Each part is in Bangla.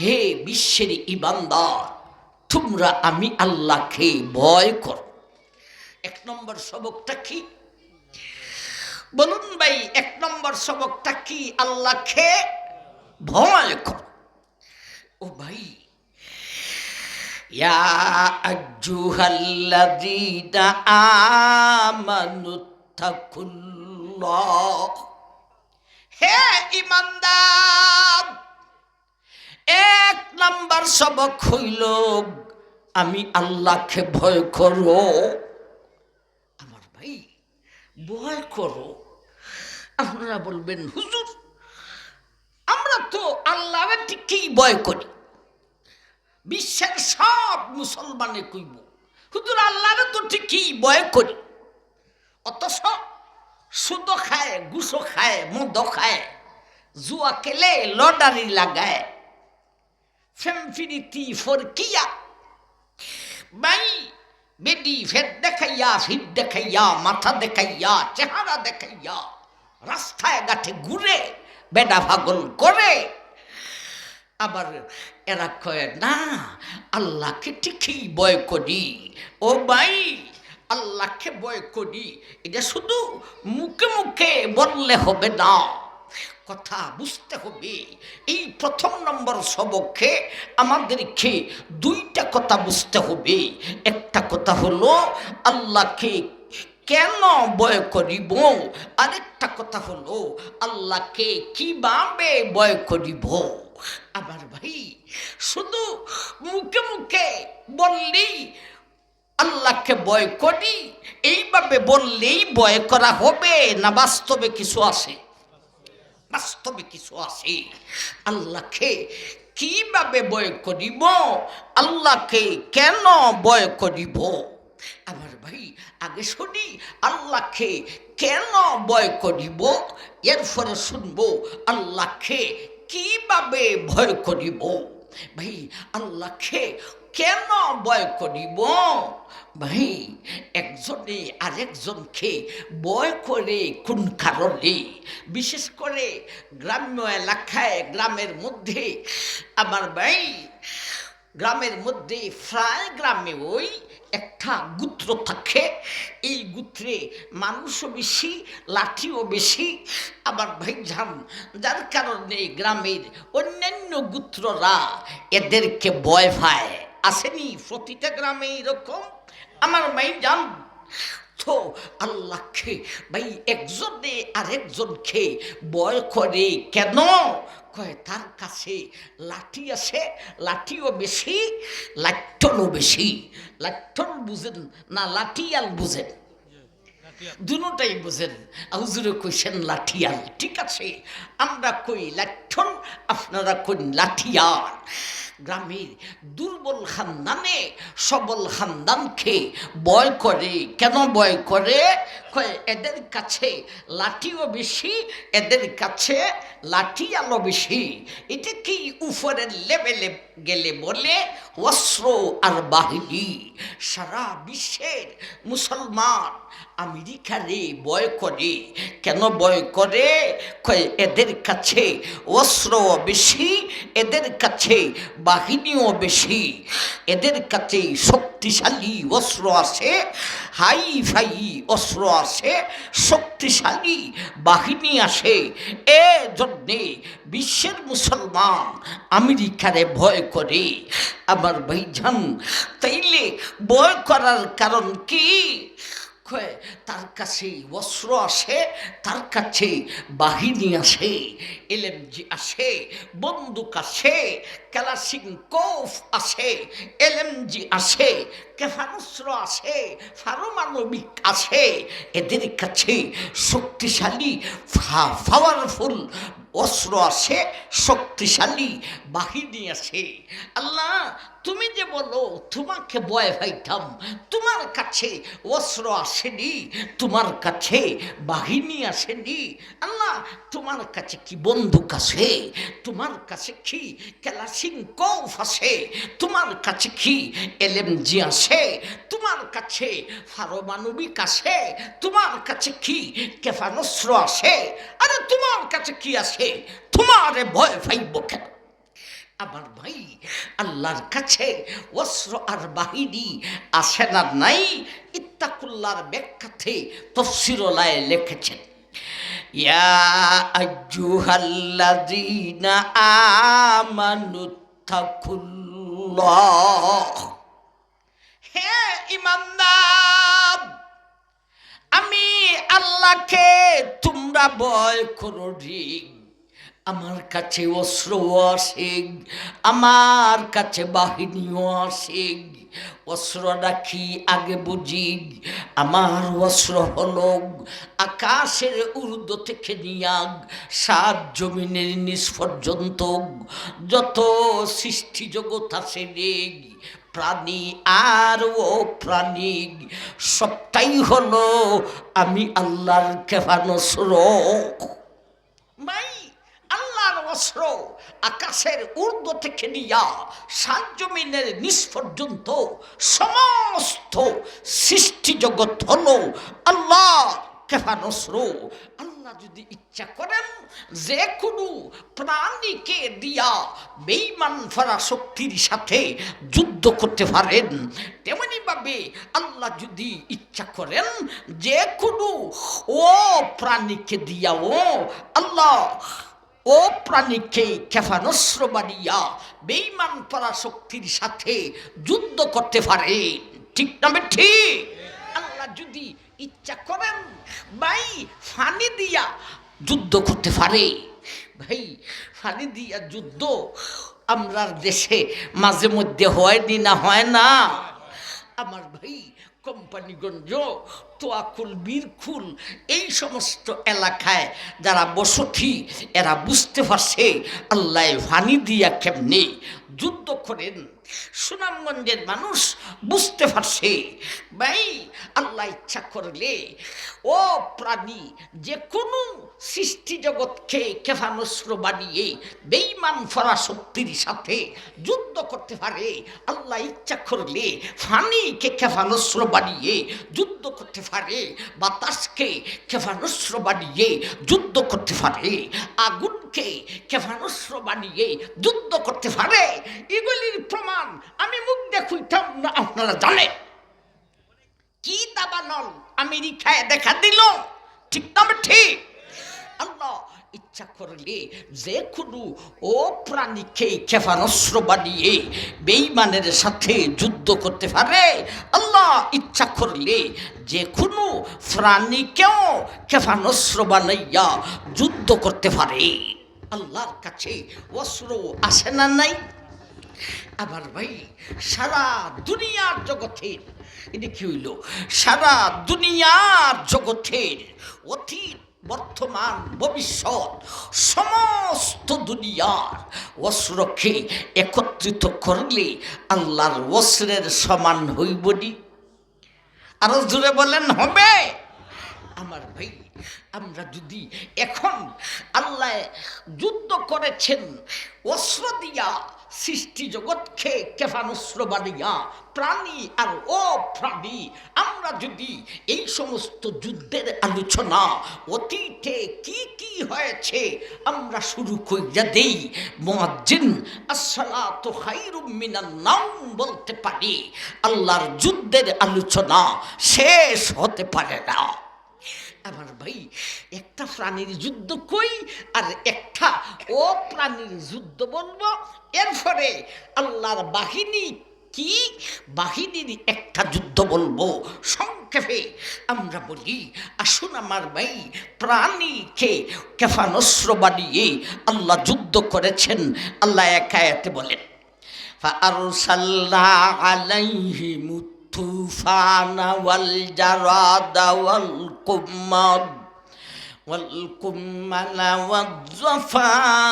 হে বিশ্বের ইমানদার, তোমরা আমি আল্লাহকে ভয় করো। এক নম্বর সবকটা কি? বলুন ভাই, এক নম্বর সবকটা কি? আল্লাহকে ভয় করো। ও ভাই হে ইমানদার! নাম্বার সবক হইল, আমি আল্লাহকে ভয় করো। আমার ভাই, ভয় করো। আপনারা বলবেন, হুজুর, আমরা তো আল্লাহ ঠিকই ভয় করি। বিশ্বের সব মুসলমানে কইব, হুজুর আল্লাহরে তো ঠিকই ভয় করি। অথচ সুদ খায় গুসো খায় মদ খায়, জুয়া কেলে লটারি লাগায় ফেমফিরিতি ফরকিয়া বাই বেডি ফের দেখাইয়া ফির দেখাইয়া, মাথা দেখাইয়া, চেহারা দেখাইয়া, রাস্তায় গাঠে ঘুরে, বেডা পাগল করে। আবার এরা কয়, না, আল্লাহকে ঠিকই বয় করি। ও ভাই আল্লাহকে বয় করি। এটা শুধু মুখে মুখে বললে হবে না। কথা বুঝতে হবে। এই প্রথম নম্বর সবকে আমাদেরকে দুইটা কথা বুঝতে হবে। একটা কথা হলো, আল্লাহকে কেন বয় করিব? আরেকটা কথা হলো, আল্লাহকে কীভাবে বয় করিব? আমার ভাই, শুধু মুখে মুখে বললেই আল্লাহকে বয় করি, এইভাবে বললেই বয় করা হবে না? বাস্তবে কিছু আছে? বাস্তবে কিছু আছে। আল্লাহকে কীভাবে বয় করিব? আল্লাহকে কেন বয় করিব? আমার ভাই, আগে শুনি, আল্লাহকে কেন বয় করিব? এরপরে শুনব, আল্লাহকে কীভাবে ভয় করিব? ভাই, আল্লাহকে কেন বয় করিব? ভাই একজনে আরেকজনকে বয় করে কোন কারণে? বিশেষ করে গ্রাম্য এলাকায়, গ্রামের মধ্যে আমার ভাই, গ্রামের মধ্যে প্রায় গ্রামে ওই একটা গুত্র থাকে। এই গুত্রে মানুষও বেশি, লাঠিও বেশি। আবার ভাই যান যার কারণে গ্রামের অন্যান্য গুত্ররা এদেরকে ভয় ভায় আসেনি প্রতিটা গ্রামে এরকম। আমার ভাই যান তো আল্লাহকে ভাই একজনে আরেকজনকে বয় করে কেন? কয়, তার কাছে লাঠি আছে, লাঠিও বেশি, লাঠনও বেশি। লাঠন বুঝেন না, লাঠিয়াল বুঝেন। দুটাই বুঝেন। হুজুরে কইছেন লাঠিয়াল, ঠিক আছে, আমরা কই লাঠন, আপনারা কই লাঠিয়াল। গ্রামের দুর্বল খানদানে সবল খানদানকে বয় করে। কেন বয় করে? এদের কাছে লাঠিও বেশি, এদের কাছে লাঠি আলো বেশি। এটা কি উপরের লেভেলে গেলে বলে? অস্ত্র আর বাহিনী, সারা বিশ্বের মুসলমান আমেরিকারে বয় করে। কেন বয় করে? এদের কাছে অস্ত্র বেশি, এদের কাছে বাহিনীও বেশি। এদের কাছে শক্তিশালী অস্ত্র আছে, হাই ফাই অস্ত্র আছে, শক্তিশালী বাহিনী আসে এ জন্যে বিশ্বের মুসলমান আমেরিকারে ভয় করে। আমার ভাইজান, তাইলে ভয় করার কারণ কি? কয় তার কাছে অস্ত্র আসে, তার কাছেই বাহিনী আসে, এলএমজি আসে, বন্দুক আসে ক্যালাসিং কোফ আসে, এলএমজি আসে ক্ষেপণাস্ত্র আসে পারমাণবিক আসে এদের কাছে শক্তিশালী পাওয়ারফুল অস্ত্র আছে, শক্তিশালী বাহিনী আছে। আল্লাহ, তুমি যে বলো, তোমাকে বয় ভাইতাম তোমার কাছে অস্ত্র আসেনি, তোমার কাছে বাহিনী আসেনি। আল্লাহ, তোমার কাছে কি বন্দুক আছে? তোমার কাছে কি ক্যালাসিং কৌফ আছে? তোমার কাছে কি এলএমজি আছে? তোমার কাছে পারমাণবিক আছে? তোমার কাছে কি ক্ষেপণাস্ত্র আছে? আরে তোমার কাছে কি আছে? তোমারে ভয় পাইব কেন? আমার ভাই, আল্লাহর কাছে অস্ত্র আর বাহিনী আসে না নাই? ইত্তাকুল্লার ব্যাখ্যাতে তফসিরলায় লিখেছেন, ইয়া আইয়ুহাল্লাযীনা আমানুত্তাকুল্লাহ হে ইমানদার, আমি আল্লাহকে তোমরা ভয় করো আমার কাছে অস্ত্র আছে আমার কাছে বাহিনীও আছে অস্ত্র কি আগে বুঝি, আমার অস্ত্র হলো আকাশের উর্দ থেকে নিয়াগ সাত জমিনের নিচ পর্যন্ত যত সৃষ্টি জগৎ আছে রে প্রাণী আর ও প্রাণী সবটাই হলো আমি আল্লাহর কেফানসর ভাই আল্লাহর অস্ত্র আকাশের ঊর্ধ্ব থেকে নিয়া সাত জমিনের নিচ পর্যন্ত সমস্ত সৃষ্টি জগৎ হলো আল্লাহ। কেফানসর আল্লাহ যদি ইচ্ছা করেন, যে কোনো প্রাণীকে দিয়া বেইমান ফরা শক্তির সাথে যুদ্ধ করতে পারেন। তেমনি ভাবে আল্লাহ যদি ইচ্ছা করেন, যে কোনো ও প্রাণীকে দিয়াও আল্লাহ ও প্রাণীকে খেফানস্র বানিয়া বেইমান পরাশক্তির সাথে যুদ্ধ করতে পারে ঠিক না ঠিক যদি ইচ্ছা করেন, ভাই ফানি দিয়া যুদ্ধ করতে পারে। ভাই ফানি দিয়া যুদ্ধ আমরার দেশে মাঝে মধ্যে হয়নি না হয় না। আমার ভাই কোম্পানিগঞ্জ তোয়াকুল বীরখুল এই সমস্ত এলাকায় যারা বসতি, এরা বুঝতে পারছে আল্লাহ ফানি দিয়া কেমনে যুদ্ধ করেন। সুনামগঞ্জের মানুষ বুঝতে পারছে। ভাই, আল্লাহ ইচ্ছা করলে ও প্রাণী যে কোনো সৃষ্টি জগৎকে কেফানস্র বানিয়ে বেইমান ফরাশক্তির সাথে যুদ্ধ করতে পারে। আল্লাহ ইচ্ছা করলে ফানিকে ক্ষেপণাস্ত্র বানিয়ে যুদ্ধ করতে পারে, বাতাসকে ক্ষেপণাস্ত্র বানিয়ে যুদ্ধ করতে পারে, আগুনকে ক্ষেপণাস্ত্র বানিয়ে যুদ্ধ করতে পারে। এগুলির প্রমাণ আমি মুখ দেখুইতাম না, আপনারা জানেন। কি দাবানল আমেরিকায় দেখা দিল। ঠিক না ঠিক আল্লাহ, ইচ্ছা করলে যে কোনো ও প্রাণীকে ক্ষেপণাস্ত্র বানিয়ে বেইমানের সাথে যুদ্ধ করতে পারে। আল্লাহ, ইচ্ছা করলে যে কোনো প্রাণীকেও ক্ষেপণাস্ত্র বানাইয়া যুদ্ধ করতে পারে। আল্লাহর কাছে অস্ত্র আসে না নাই? আবার ভাই, সারা দুনিয়ার জগতের এটা কি হইল, সারা দুনিয়ার জগতের অতীত, বর্তমান, ভবিষ্যৎ, সমস্ত দুনিয়ার অস্ত্রকে একত্রিত করলে আল্লাহর অস্ত্রের সমান হইবনি আরও জুড়ে বলেন, হবে। আমার ভাই, আমরা যদি এখন আল্লাহ যুদ্ধ করেছেন অস্ত্র দিয়া সৃষ্টি জগৎকে কেফানস্ত্র বানিয়া প্রাণী আর ও প্রাণী আমরা যদি এই সমস্ত যুদ্ধের আলোচনা, অতীতে কি কি হয়েছে, আমরা শুরু কইরা দেই। মুয়াজ্জিন, আসসালাতু খায়রুম মিনান নাওম বলতে পারি, আল্লাহর যুদ্ধের আলোচনা শেষ হতে পারে না। আমার ভাই একটা প্রাণীর যুদ্ধ কই আর একটা ও প্রাণীর যুদ্ধ বলবো এরপরে আল্লাহর বাহিনী কি বাহিনীর একটা যুদ্ধ বলবো সংক্ষেপে আমরা বলি আসুন আমার ভাই প্রাণীকে কেফানস্র বানিয়ে আল্লাহ যুদ্ধ করেছেন আল্লাহ একায়াতে বলেন فأرسلنا عليهم الطوفان والجراد والقمل والقمل والضفادع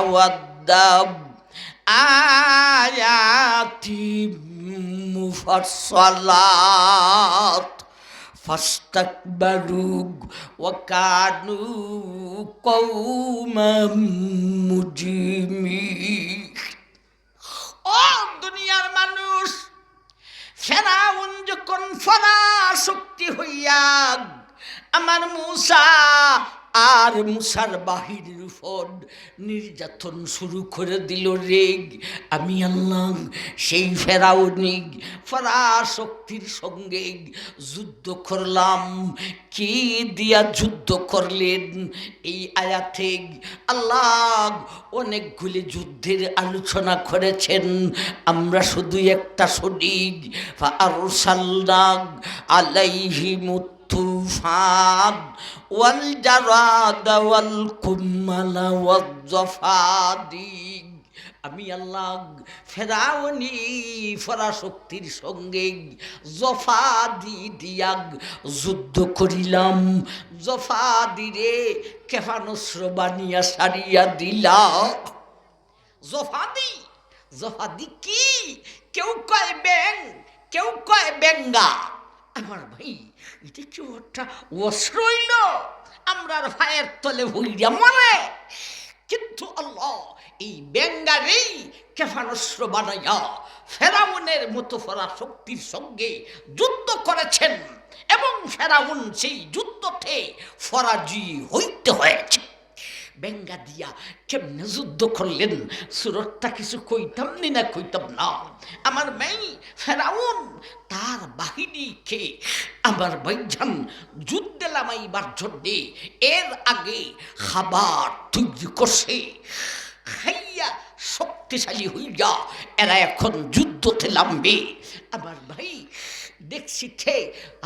والدب آيات مفصلات فاستكبروا وكانوا قوما مجرمين ও দুনিয়ার মানুষ ফেরাউন যখন ফনা শক্তি হইয়া আমার মূসা আর মুসার বাহিনীর উপর নির্যাতন শুরু করে দিল রেগ। আমি আল্লাহ সেই ফেরাউনিক শক্তির সঙ্গে যুদ্ধ করলাম। কি দিয়া যুদ্ধ করলেন এই আয়াতে? আল্লাহ অনেকগুলি যুদ্ধের আলোচনা করেছেন। আমরা শুধু একটা সঠিক। আলাইহি তুফান জারাদ ওয়াল কুম্মালা জফাদিক আমি আল্লাহ ফেরাউনি ফরাশক্তির সঙ্গে জফাদি দিয়া যুদ্ধ করিলাম। জফাদিরে কেফানস্র বানিয়া সারিয়া দিলা জফাদি? জফাদি কি? কেউ কয় ব্যাং? কেউ কয় বেঙ্গা আমার ভাই এটা কি একটা অশ্রইল? আমরা ভাইয়ের তলে ভুইয়া মরে। কিন্তু আল্লাহ, এই বেঙ্গারেই কেফানস্র বানাইয়া ফেরাউনের মতো ফরা শক্তির সঙ্গে যুদ্ধ করেছেন এবং ফেরাউন সেই যুদ্ধতে ফরাজি হইতে হয়েছে। বেঙ্গা দিয়া কেমনে যুদ্ধ করলেন? সুরতটা কিছু কইতাম নি না কইতাম না? আমার মেয়ে ফেরাউন, তার বাহিনীকে আমার ভাইজান যুদ্ধে লামাইবার জন্যে এর আগে খাবার তৈরি করছে। খাইয়া শক্তিশালী হইয়া এরা এখন যুদ্ধতে নামবে। আমার ভাই দেখছি খে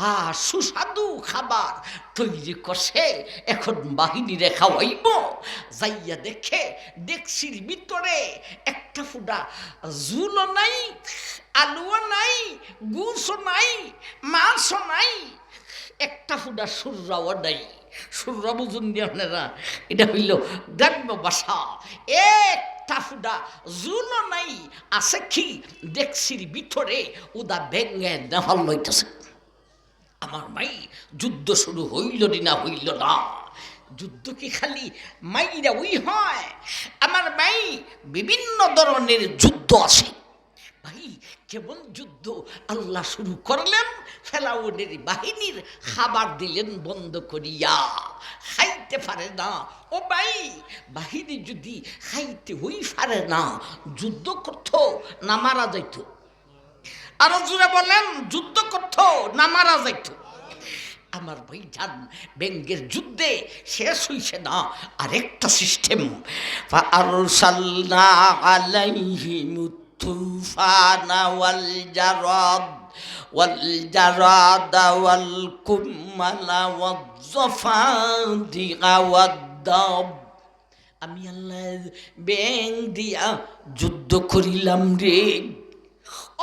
আ, সুস্বাদু খাবার। তৈরি করছে এখন বাহিনী রেখা হইব। যাইয়া দেখে, দেখছির ভিতরে একটা ফুটা জুলও নাই, আলুও নাই গুছও নাই, মাছও নাই। একটা ফুটা সুররাও নাই। সুররা বুঝুন দিয়ে এটা হইল গ্রাম্য ভাষা। একটা ফুটা জুন নাই আছে কি? দেখছির ভিতরে উদা ভেঙে দেহল লইতেছে। আমার মাই যুদ্ধ শুরু হইল নি হইল না? যুদ্ধ কি খালি মাইরা উই হয়? আমার মাই বিভিন্ন ধরনের যুদ্ধ আছে। ভাই কেমন যুদ্ধ আল্লাহ শুরু করলেন ফেলাউনের বাহিনীর খাবার দিলেন বন্ধ করিয়া। খাইতে পারে না। ও ভাই, বাহিনী যদি খাইতে হই পারে না, যুদ্ধ করত না মারা যাইত। আরও জুড়ে বলেন, যুদ্ধ করত না মারা যাইত। আমার যান ব্যঙ্গের যুদ্ধে শেষ হইছে না, আরেকটা সিস্টেম আর সাল্লা তুফানা ওয়াল জারাদ والجراد والكمل والضفادع والضب আমি আল্লাহ ব্যাং দিয়া যুদ্ধ করিলাম রে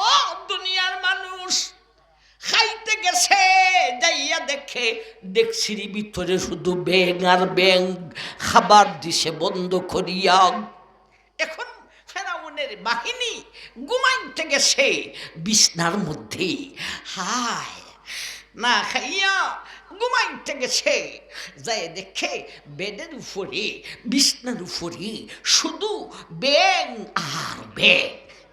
ও দুনিয়ার মানুষ খাইতে গেছে যাইয়া দেখে দেখছির ভিতরে শুধু ব্যাং আর ব্যাং খাবার দিছে বন্ধ করিয়া এখন ফেরাউনের বাহিনী ঘুমাইতে গেছে বিছনার মধ্যে। হায়, না খাইয়া ঘুমাইতে গেছে যাই দেখে বেডের উপরে, বিছনার উপরে শুধু ব্যাং আর ব্যাং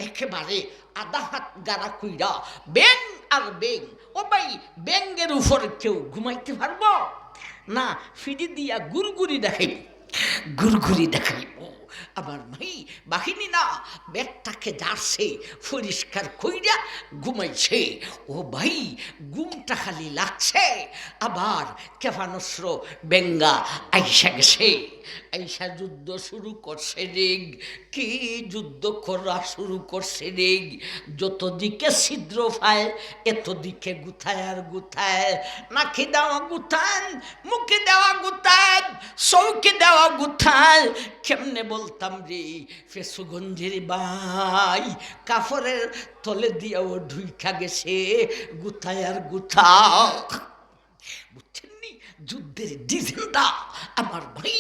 একেবারে আধা হাত গাড়া কইরা ব্যাং আর ব্যাং ও ভাই ব্যাঙ্গের উপর কেউ ঘুমাইতে পারব? না, ফিরি দিয়া গুরগুরি দেখাইব। গুরগুরি দেখাইব। আমার ভাই বাহিনী না বেডটাকে যাচ্ছে পরিষ্কার কইরা ঘুমাইছে। ও ভাই, ঘুমটা খালি লাগছে, আবার কেফানস্র বেঙ্গা আইসা গেছে। আইসা যুদ্ধ শুরু করছে রেগ, কি যুদ্ধ করা শুরু করছে রেগ? যত দিকে ছিদ্র পায় এত দিকে গুথায় আর গুথায়। নাকি দেওয়া গুথান, মুখে দেওয়া গুথান, চৌকে দেওয়া গুথান, কেমনে বলতাম রে ফেসুগঞ্জের বাই কাপড়ের তলে দিয়াও ঢুইকা গেছে, গুথায় আর গুথা যুদ্ধের ডিজেলটা আমার ভাই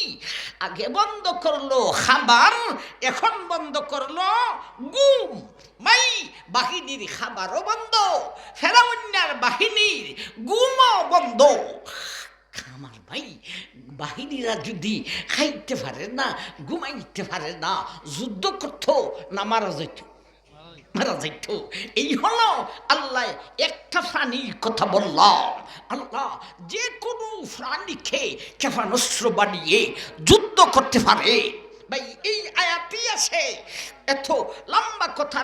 আগে বন্ধ করল খাবার, এখন বন্ধ করল গুম। মাই, বাহিনীর খাবারও বন্ধ ফেরাউন্যার বাহিনীর গুমও বন্ধ। আমার ভাই। বাহিনীরা যদি খাইতে পারে না, ঘুমাইতে পারে না, যুদ্ধ করতো না, মারা যেত মারা যাইত। এই হলো আল্লাহ একটা প্রাণীর কথা বললাম। আল্লাহ যে কোনো প্রাণীকে ক্ষেপণাস্ত্র বানিয়ে যুদ্ধ করতে পারে। ভাই, এই আয়াতই আছে। এত লম্বা কথা